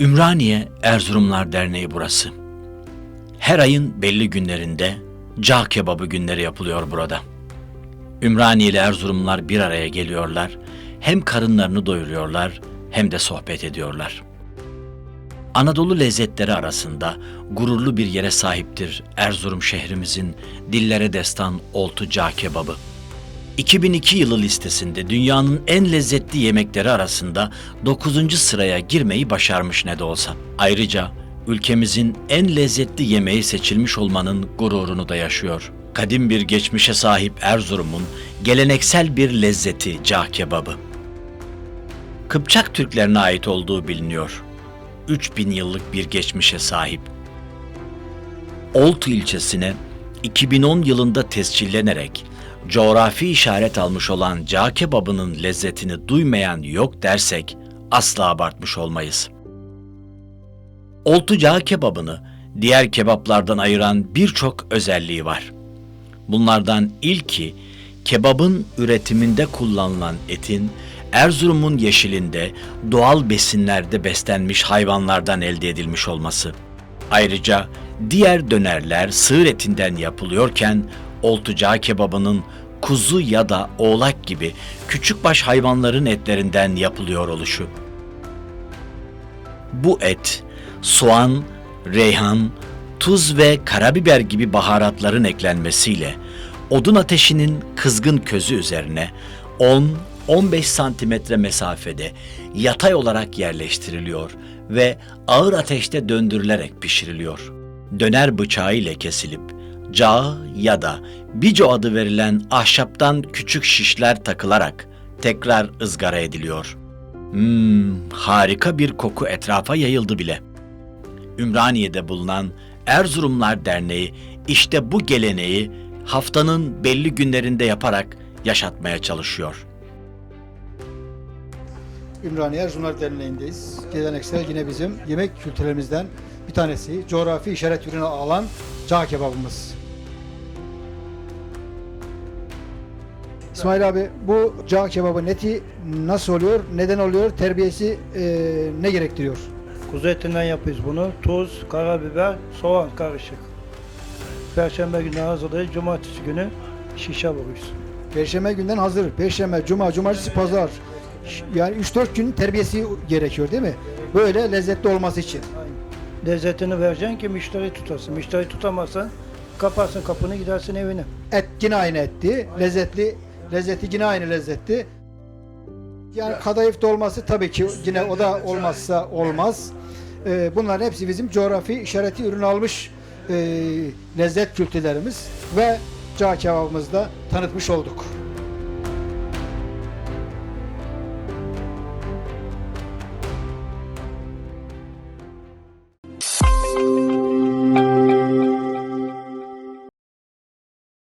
Ümraniye Erzurumlar Derneği burası. Her ayın belli günlerinde cağ kebabı günleri yapılıyor burada. Ümraniyeli Erzurumlar bir araya geliyorlar, hem karınlarını doyuruyorlar hem de sohbet ediyorlar. Anadolu lezzetleri arasında gururlu bir yere sahiptir Erzurum şehrimizin dillere destan oltu cağ kebabı. 2002 yılı listesinde dünyanın en lezzetli yemekleri arasında 9. sıraya girmeyi başarmış ne de olsa. Ayrıca ülkemizin en lezzetli yemeği seçilmiş olmanın gururunu da yaşıyor. Kadim bir geçmişe sahip Erzurum'un geleneksel bir lezzeti cağ kebabı. Kıpçak Türklerine ait olduğu biliniyor. 3000 yıllık bir geçmişe sahip. Oltu ilçesine 2010 yılında tescillenerek coğrafi işaret almış olan cağ kebabının lezzetini duymayan yok dersek asla abartmış olmayız. Oltu cağ kebabını diğer kebaplardan ayıran birçok özelliği var. Bunlardan ilki kebabın üretiminde kullanılan etin Erzurum'un yeşilinde doğal besinlerde beslenmiş hayvanlardan elde edilmiş olması. Ayrıca diğer dönerler sığır etinden yapılıyorken oltucağı kebabının kuzu ya da oğlak gibi küçükbaş hayvanların etlerinden yapılıyor oluşu. Bu et soğan, reyhan, tuz ve karabiber gibi baharatların eklenmesiyle odun ateşinin kızgın közü üzerine 10-15 santimetre mesafede yatay olarak yerleştiriliyor ve ağır ateşte döndürülerek pişiriliyor. Döner bıçağı ile kesilip cağ ya da bico adı verilen ahşaptan küçük şişler takılarak tekrar ızgara ediliyor. Hmm, harika bir koku etrafa yayıldı bile. Ümraniye'de bulunan Erzurumlar Derneği işte bu geleneği haftanın belli günlerinde yaparak yaşatmaya çalışıyor. Ümraniye Erzurumlar Derneği'ndeyiz. Geleneksel yine bizim yemek kültürlerimizden bir tanesi. Coğrafi işaret ürünü alan cağ kebabımız. İsmail abi bu cağ kebabın eti nasıl oluyor, neden oluyor, terbiyesi eee, ne gerektiriyor? Kuzu etinden yapıyoruz bunu. Tuz, karabiber, soğan karışık. Perşembe günü hazırlayıp cumartesi günü şişe vuruyoruz. Perşembe günden hazır. Perşembe, cuma, cumartesi, pazar. Ş- Yani 3-4 gün terbiyesi gerekiyor değil mi? Böyle lezzetli olması için. Lezzetini vereceksin ki müşteri tutasın. Müşteri tutamazsan kaparsın kapını gidersin evine. Et yine aynı etti. Lezzetli, lezzeti yine aynı lezzetli. Yani kadayıf dolması tabii ki yine o da olmazsa olmaz. Ee, bunların hepsi bizim coğrafi işareti ürün almış e, lezzet kültürlerimiz ve cağ kebabımızda tanıtmış olduk.